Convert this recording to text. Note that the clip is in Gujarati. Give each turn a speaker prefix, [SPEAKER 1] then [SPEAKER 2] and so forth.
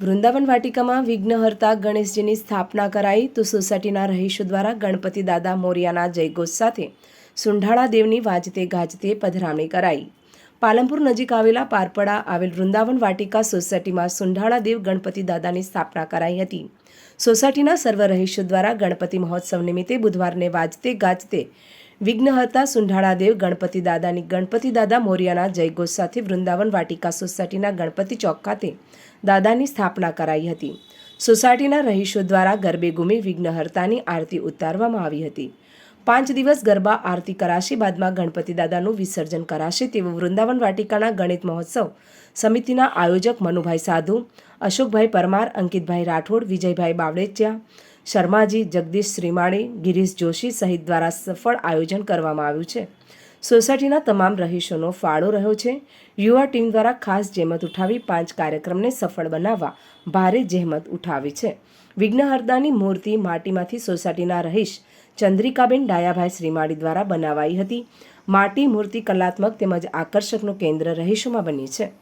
[SPEAKER 1] વૃંદાવન વાટિકામાં વિઘ્નહર્તા ગણેશજીની સ્થાપના કરાઈ તો સોસાયટીના રહીશો દ્વારા ગણપતિ દાદા મોરિયાના જયઘોષ સાથે સુંઢાળા દેવની વાજતે ગાજતે પધરામણી કરાઈ. પાલનપુર નજીક આવેલા પારપડા આવેલ વૃંદાવન વાટિકા સોસાયટીમાં સુંઢાળા દેવ ગણપતિ દાદાની સ્થાપના કરાઈ હતી. સોસાયટીના સર્વ રહીશો દ્વારા ગણપતિ મહોત્સવ નિમિત્તે બુધવારને વાજતે ગાજતે વિઘ્નહર્તા સુંઢાળા દેવ ગણપતિ દાદાની ગણપતિ દાદા મોરિયાના જયઘોષ સાથે વૃંદાવન વાટિકા સોસાયટીના ગણપતિ ચોક ખાતે દાદાની સ્થાપના કરાઈ હતી. સોસાયટીના રહીશો દ્વારા ગરબે ઘૂમી વિઘ્નહર્તાની આરતી ઉતારવામાં આવી હતી. પાંચ દિવસ ગરબા આરતી કરાશે. બાદમાં ગણપતિ દાદાનું વિસર્જન કરાશે. તેવું વૃંદાવન વાટિકાના ગણિત મહોત્સવ સમિતિના આયોજક મનુભાઈ સાધુ, અશોકભાઈ પરમાર, અંકિતભાઈ રાઠોડ, વિજયભાઈ બાવળેચિયા, શર્માજી, જગદીશ શ્રીમાળી, ગિરીશ જોશી સહિત દ્વારા સફળ આયોજન કરવામાં આવ્યું છે. સોસાયટીના તમામ રહીશોનો ફાળો રહ્યો છે. યુવા ટીમ દ્વારા ખાસ જહેમત ઉઠાવી પાંચ કાર્યક્રમને સફળ બનાવવા ભારે જહેમત ઉઠાવી છે. વિઘ્નહર્દાની મૂર્તિ માટીમાંથી સોસાયટીના રહીશ ચંદ્રિકાબેન ડાયાભાઈ શ્રીમાળી દ્વારા બનાવાઈ હતી. માટી મૂર્તિ કલાત્મક તેમજ આકર્ષકનું કેન્દ્ર રહીશોમાં બની છે.